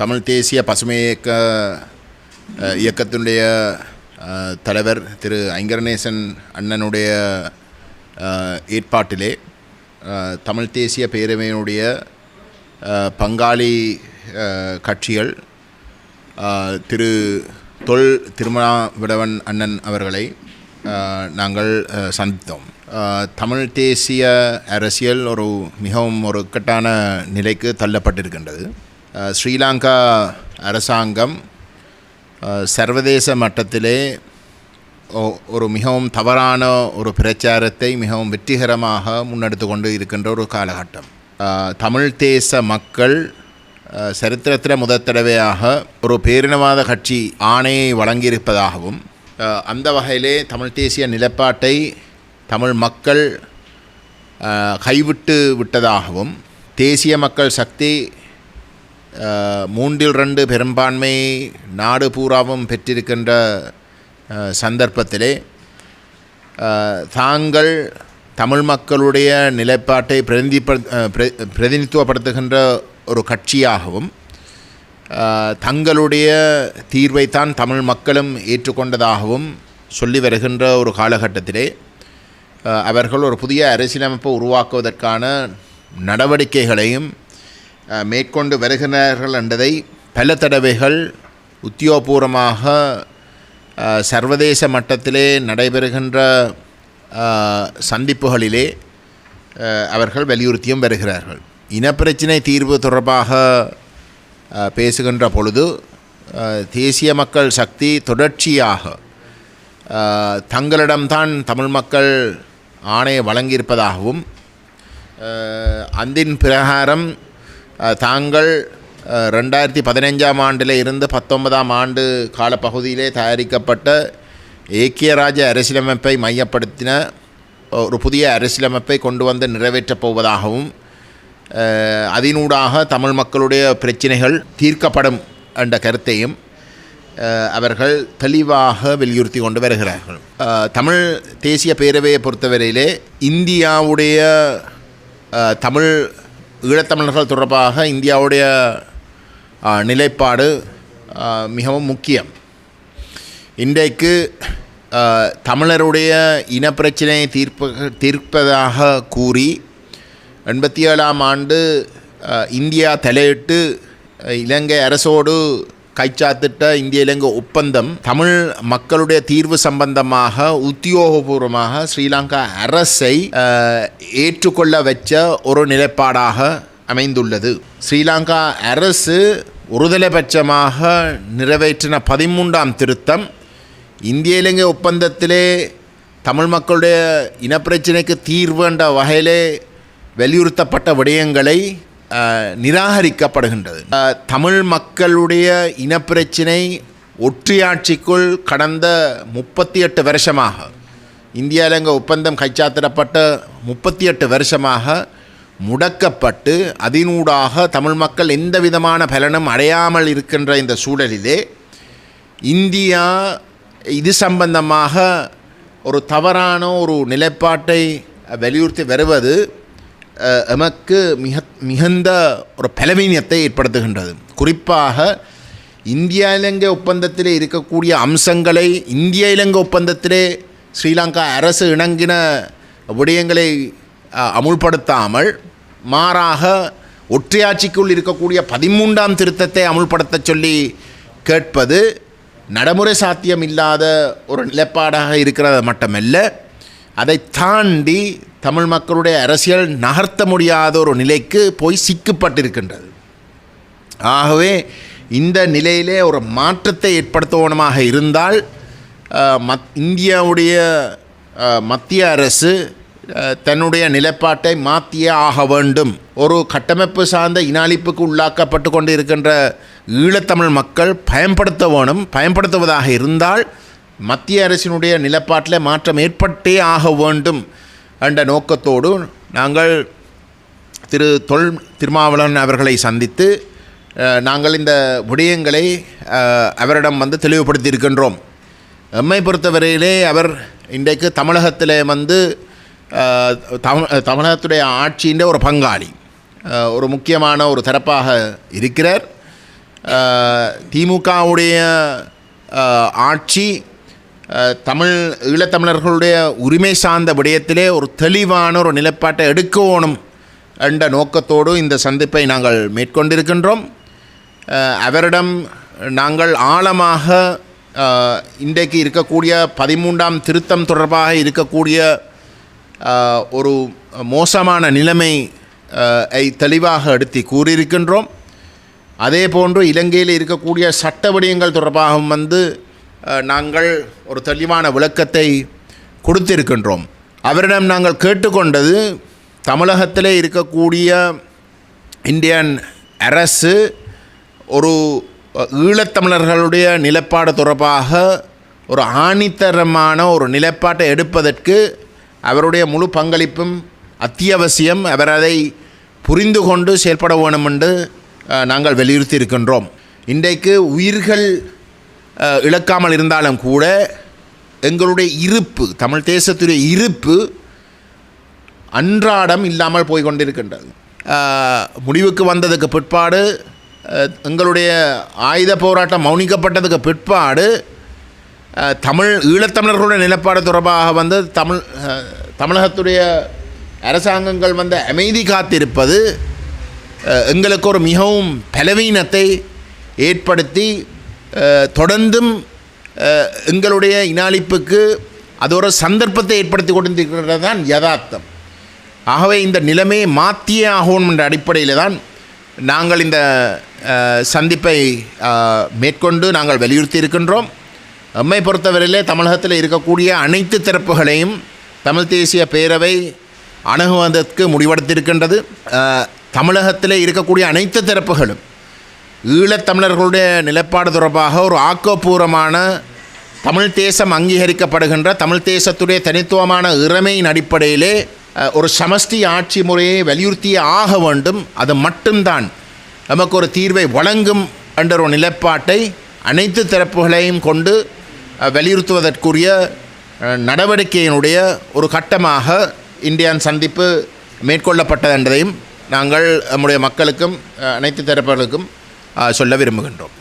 தமிழ் தேசிய பசுமை இயக்க இயக்கத்தினுடைய தலைவர் திரு ஐங்கரநேசன் அண்ணனுடைய ஏற்பாட்டிலே தமிழ் தேசிய பேரவையினுடைய பங்காளி கட்சிகள் திரு தொல் திருமணாவிடவன் அண்ணன் அவர்களை நாங்கள் சந்தித்தோம். தமிழ் தேசிய அரசியல் ஒரு மிகவும் ஒரு இக்கட்டான நிலைக்கு தள்ளப்பட்டிருக்கின்றது. ஸ்ரீலங்கா அரசாங்கம் சர்வதேச மட்டத்திலே ஒரு மிகவும் தவறான ஒரு பிரச்சாரத்தை மிகவும் வெற்றிகரமாக முன்னெடுத்து கொண்டு இருக்கின்ற ஒரு காலகட்டம். தமிழ் தேச மக்கள் சரித்திரத்தில் முதற் தடவையாக ஒரு பேரினவாத கட்சி ஆணையை வழங்கியிருப்பதாகவும் அந்த வகையிலே தமிழ் தேசிய நிலப்பாட்டை தமிழ் மக்கள் கைவிட்டு விட்டதாகவும் தேசிய மக்கள் சக்தி மூன்றில் ரெண்டு பெரும்பான்மை நாடு பூராவும் பெற்றிருக்கின்ற சந்தர்ப்பத்திலே தாங்கள் தமிழ் மக்களுடைய நிலைப்பாட்டை பிரதிநிதிப்ப பிர- பிரதிநிதித்துவப்படுத்துகின்ற ஒரு கட்சியாகவும் தங்களுடைய தீர்வைத்தான் தமிழ் மக்களும் ஏற்றுக்கொண்டதாகவும் சொல்லி வருகின்ற ஒரு காலகட்டத்திலே அவர்கள் ஒரு புதிய அரசியலமைப்பை உருவாக்குவதற்கான நடவடிக்கைகளையும் மேற்கொண்டு வருகிறார்கள் என்பதை பல தடவைகள் உத்தியோகபூர்வமாக சர்வதேச மட்டத்திலே நடைபெறுகின்ற சந்திப்புகளிலே அவர்கள் வலியுறுத்தியும் வருகிறார்கள். இனப்பிரச்சினை தீர்வு தொடர்பாக பேசுகின்ற பொழுது தேசிய மக்கள் சக்தி தொடர்ச்சியாக தங்களிடம்தான் தமிழ் மக்கள் ஆணையை வழங்கியிருப்பதாகவும் அந்தின் பிரகாரம் தாங்கள் ரெண்டாயிரத்தி பதினைஞ்சாம் ஆண்டில் இருந்து பத்தொன்பதாம் ஆண்டு காலப்பகுதியிலே தயாரிக்கப்பட்ட ஏக்கிய ராஜ அரசியலமைப்பை மையப்படுத்தின ஒரு புதிய அரசியலமைப்பை கொண்டு வந்து நிறைவேற்றப் போவதாகவும் அதனூடாக தமிழ் மக்களுடைய பிரச்சினைகள் தீர்க்கப்படும் என்ற கருத்தையும் அவர்கள் தெளிவாக வலியுறுத்தி கொண்டு வருகிறார்கள். தமிழ் தேசிய பேரவையை பொறுத்தவரையிலே இந்தியாவுடைய தமிழ் ஈழத்தமிழர்கள் தொடர்பாக இந்தியாவுடைய நிலைப்பாடு மிகவும் முக்கியம். இன்றைக்கு தமிழருடைய இனப்பிரச்சினையை தீர்ப்ப தீர்ப்பதாக கூறி எண்பத்தி ஏழாம் ஆண்டு இந்தியா தலையிட்டு இலங்கை அரசோடு கைச்சாத்திட்ட இந்திய இலங்கை ஒப்பந்தம் தமிழ் மக்களுடைய தீர்வு சம்பந்தமாக உத்தியோகபூர்வமாக ஸ்ரீலங்கா அரசை ஏற்றுக்கொள்ள வச்ச ஒரு நிலைப்பாடாக அமைந்துள்ளது. ஸ்ரீலங்கா அரசு ஒருதலைபட்சமாக நிறைவேற்றின பதிமூன்றாம் திருத்தம் இந்திய இலங்கை ஒப்பந்தத்திலே தமிழ் மக்களுடைய இனப்பிரச்சினைக்கு தீர்வு என்ற வகையிலே வலியுறுத்தப்பட்ட விடயங்களை நிராகரிக்கப்படுகின்றது. தமிழ் மக்களுடைய இனப்பிரச்சினை ஒற்றியாட்சிக்குள் கடந்த முப்பத்தி எட்டு வருஷமாக இந்தியா இலங்கை ஒப்பந்தம் கைச்சாத்திடப்பட்ட முப்பத்தி எட்டு வருஷமாக முடக்கப்பட்டு அதனூடாக தமிழ் மக்கள் எந்த விதமான பலனும் அடையாமல் இருக்கின்ற இந்த சூழலிலே இந்தியா இது சம்பந்தமாக ஒரு தவறான ஒரு நிலைப்பாட்டை வலியுறுத்தி வருவது எமக்கு மிக மிகுந்த ஒரு பலவீனத்தை ஏற்படுத்துகின்றது. குறிப்பாக இந்தியா இலங்கை ஒப்பந்தத்திலே இருக்கக்கூடிய அம்சங்களை இந்திய இலங்கை ஒப்பந்தத்திலே ஸ்ரீலங்கா அரசு இணங்கின விடயங்களை அமுல்படுத்தாமல் மாறாக ஒற்றையாட்சிக்குள் இருக்கக்கூடிய பதிமூன்றாம் திருத்தத்தை அமுல்படுத்த சொல்லி கேட்பது நடைமுறை சாத்தியமில்லாத ஒரு நிலைப்பாடாக இருக்கிறது மட்டுமல்ல அதை தாண்டி தமிழ் மக்களுடைய அரசியல் நகர்த்த முடியாத ஒரு நிலைக்கு போய் சிக்கப்பட்டிருக்கின்றது. ஆகவே இந்த நிலையிலே ஒரு மாற்றத்தை ஏற்படுத்தவனமாக இருந்தால் மத் இந்தியாவுடைய மத்திய அரசு தன்னுடைய நிலைப்பாட்டை மாற்றியே ஆக வேண்டும். ஒரு கட்டமைப்பு சார்ந்த இனாளிப்புக்கு உள்ளாக்கப்பட்டு கொண்டு இருக்கின்ற ஈழத்தமிழ் மக்கள் பயன்படுத்த வேணும் பயன்படுத்துவதாக இருந்தால் மத்திய அரசினுடைய நிலப்பாட்டில் மாற்றம் ஏற்பட்டே ஆக வேண்டும் என்ற நோக்கத்தோடு நாங்கள் திரு தொல் திருமாவளவன் அவர்களை சந்தித்து நாங்கள் இந்த விடயங்களை அவரிடம் வந்து தெளிவுபடுத்தியிருக்கின்றோம். எம்மை பொறுத்தவரையிலே அவர் இன்றைக்கு தமிழகத்தில் வந்து தமிழ் தமிழகத்துடைய ஆட்சியின் ஒரு பங்காளி. ஒரு முக்கியமான ஒரு தரப்பாக இருக்கிறார். திமுகவுடைய ஆட்சி தமிழ் ஈழத்தமிழர்களுடைய உரிமை சார்ந்த விடயத்திலே ஒரு தெளிவான ஒரு நிலைப்பாட்டை எடுக்கணும் என்ற நோக்கத்தோடு இந்த சந்திப்பை நாங்கள் மேற்கொண்டிருக்கின்றோம். அவரிடம் நாங்கள் ஆழமாக இன்றைக்கு இருக்கக்கூடிய பதிமூன்றாம் திருத்தம் தொடர்பாக இருக்கக்கூடிய ஒரு மோசமான நிலைமை ஐ தெளிவாக எடுத்து கூறியிருக்கின்றோம். அதே போன்று இலங்கையில் இருக்கக்கூடிய சட்ட விடயங்கள் தொடர்பாகவும் வந்து நாங்கள் ஒரு தெளிவான விளக்கத்தை கொடுத்திருக்கின்றோம். அவரிடம் நாங்கள் கேட்டுக்கொண்டது தமிழகத்திலே இருக்கக்கூடிய இந்தியன் அரசு ஒரு ஈழத்தமிழர்களுடைய நிலப்பாடு தொடர்பாக ஒரு ஆணித்தரமான ஒரு நிலைப்பாட்டை எடுப்பதற்கு அவருடைய முழு பங்களிப்பும் அத்தியாவசியம் அவர் அதை புரிந்து கொண்டு செயல்பட வேண்டும் என்று நாங்கள் வலியுறுத்தி இருக்கின்றோம் இன்றைக்கு உயிர்கள் இழக்காமல் இருந்தாலும் கூட எங்களுடைய இருப்பு தமிழ் தேசத்துடைய இருப்பு அன்றாடம் இல்லாமல் போய் கொண்டிருக்கின்றது. முடிவுக்கு வந்ததுக்கு பிற்பாடு எங்களுடைய ஆயுத போராட்டம் மௌனிக்கப்பட்டதுக்கு பிற்பாடு தமிழ் ஈழத்தமிழர்களுடைய நிலப்பாடு தொடர்பாக வந்து தமிழ் தமிழகத்துடைய அரசாங்கங்கள் வந்து அமைதி காத்திருப்பது எங்களுக்கு ஒரு மிகவும் பலவீனத்தை ஏற்படுத்தி தொடர்ந்தும் எங்களுடைய இனாளிப்புக்கு அது ஒரு சந்தர்ப்பத்தை ஏற்படுத்தி கொண்டிருக்கிறது தான் யதார்த்தம். ஆகவே இந்த நிலைமையை மாற்றியே ஆகணும் என்ற அடிப்படையில் தான் நாங்கள் இந்த சந்திப்பை மேற்கொண்டு நாங்கள் வலியுறுத்தி இருக்கின்றோம். எம்மை பொறுத்தவரையிலே தமிழகத்தில் இருக்கக்கூடிய அனைத்து தரப்புகளையும் தமிழ் தேசிய பேரவை அணுகுவதற்கு முடிவெடுத்திருக்கின்றது. தமிழகத்தில் இருக்கக்கூடிய அனைத்து தரப்புகளும் ஈழத்தமிழர்களுடைய நிலைப்பாடு தொடர்பாக ஒரு ஆக்கப்பூர்வமான தமிழ் தேசம் அங்கீகரிக்கப்படுகின்ற தமிழ் தேசத்துடைய தனித்துவமான இறமையின் அடிப்படையிலே ஒரு சமஷ்டி ஆட்சி முறையை வலியுறுத்தியே ஆக வேண்டும். அது மட்டும்தான் நமக்கு ஒரு தீர்வை வழங்கும் என்ற ஒரு நிலைப்பாட்டை அனைத்து தரப்புகளையும் கொண்டு வலியுறுத்துவதற்குரிய நடவடிக்கையினுடைய ஒரு கட்டமாக இந்தியான் சந்திப்பு மேற்கொள்ளப்பட்டது என்றதையும் நாங்கள் நம்முடைய மக்களுக்கும் அனைத்து தரப்புகளுக்கும் சொல்ல விரும்புகின்றோம்